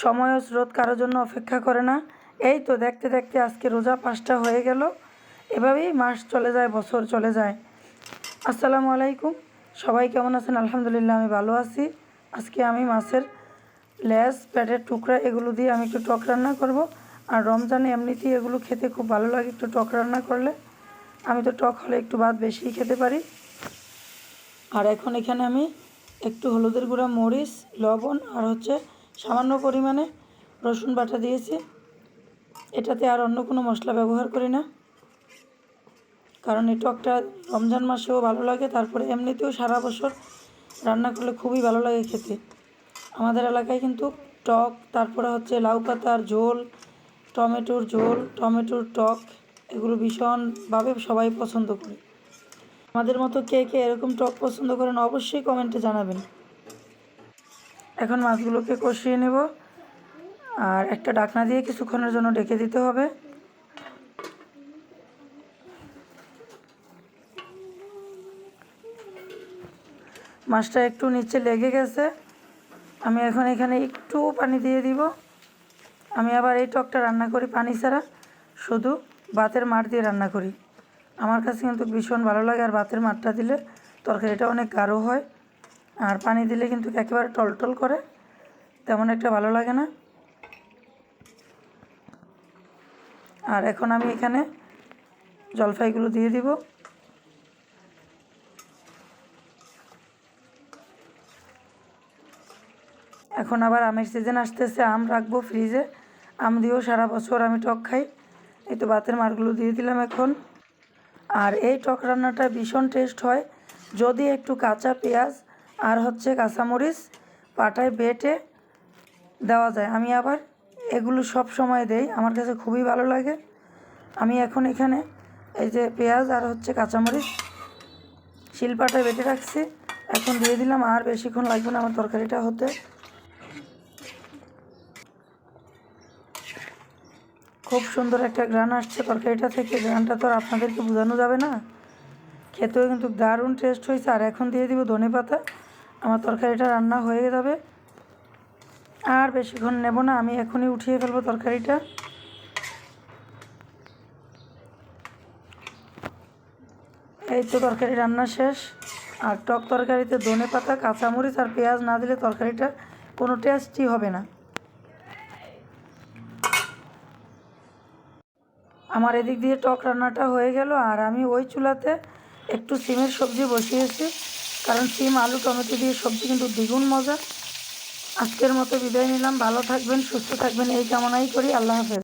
সময় ও স্রোত কারোর জন্য অপেক্ষা করে না। এই তো দেখতে দেখতে আজকে রোজা পাঁচটা হয়ে গেল। এভাবেই মাস চলে যায়, বছর চলে যায়। আসসালামু আলাইকুম। সবাই কেমন আছেন? আলহামদুলিল্লাহ, আমি ভালো আছি। আজকে আমি মাছের লেজ প্যাটের টুকরা এগুলো দিয়ে আমি একটু টক রান্না করব। আর রমজানে এমনিতেই এগুলো খেতে খুব ভালো লাগে একটু টক রান্না করলে। আমি তো টক হলে একটু ভাত বেশিই খেতে পারি। আর এখন এখানে আমি একটু হলুদের গুঁড়া, মরিচ, লবণ আর হচ্ছে সামান্য পরিমাণে রসুন বাটা দিয়েছি। এটাতে আর অন্য কোনো মশলা ব্যবহার করি না। কারণ এই টকটা রমজান মাসেও ভালো লাগে, তারপরে এমনিতেও সারা বছর রান্না করলে খুবই ভালো লাগে খেতে। আমাদের এলাকায় কিন্তু টক, তারপরে হচ্ছে লাউ পাতার ঝোল, টমেটোর ঝোল, টমেটোর টক, এগুলো ভীষণভাবে সবাই পছন্দ করে। আমাদের মতো কে কে এরকম টক পছন্দ করেন অবশ্যই কমেন্টে জানাবেন। এখন মাছগুলোকে কষিয়ে নেব। আর একটা ডাকনা দিয়ে কিছুক্ষণের জন্য ডেকে দিতে হবে। মাছটা একটু নিচে লেগে গেছে। আমি এখন এখানে একটু পানি দিয়ে দিব। আমি আবার এই টকটা রান্না করি পানি ছাড়া। শুধু বাতের মাঠ দিয়ে রান্না করি। আমার কাছে কিন্তু ভীষণ ভালো লাগে আর বাতের মাঠটা দিলে তরকারিটা অনেক গাঢ় হয়। আর পানি দিলে কিন্তু একেবারে টলটল করে, তেমন একটা ভালো লাগে না। আর এখন আমি এখানে জলফাইগুলো দিয়ে দিব। এখন আবার আমের সিজন আসতেছে, আম রাখব ফ্রিজে আম দিয়েও সারা বছর আমি টক খাই। এই তো বাতের মারগুলো দিয়ে দিলাম এখন। আর এই টক রান্নাটা ভীষণ টেস্ট হয়। যদি একটু কাঁচা পেঁয়াজ আর হচ্ছে কাঁচামরিচ পাটায় বেটে দেওয়া যায়। আমি আবার এগুলো সব সময় দেই, আমার কাছে খুবই ভালো লাগে। আমি এখন এখানে এই যে পেঁয়াজ আর হচ্ছে কাঁচামরিচ শিলপাটায় বেটে রাখছি। এখন দিয়ে দিলাম, আর বেশিক্ষণ লাগবে না আমার তরকারিটা হতে। খুব সুন্দর একটা গ্রান আসছে তরকারিটা থেকে গ্রানটা তো আর আপনাদেরকে বোঝানো যাবে না। খেতেও কিন্তু দারুণ টেস্ট হয়েছে। আর এখন দিয়ে দিব ধনে পাতা আমার তরকারিটা রান্না হয়ে যাবে। আর বেশিক্ষণ নেব না, আমি এখনই উঠিয়ে ফেলব তরকারিটা। এই তো তরকারি রান্না শেষ। আর টক তরকারিতে ধনে পাতা, কাঁচামরিচ আর পেঁয়াজ না দিলে তরকারিটা কোনো টেস্টই হবে না। আমার এদিক দিয়ে টক রান্নাটা হয়ে গেল, আর আমি ওই চুলাতে একটু সিমের সবজি বসিয়েছি। কারণ সিম, আলু, টমেটো দিয়ে সবজি কিন্তু দ্বিগুণ মজা। আজকের মতো বিদায় নিলাম। ভালো থাকবেন, সুস্থ থাকবেন। এই কামনাই করি। আল্লাহ হাফেজ।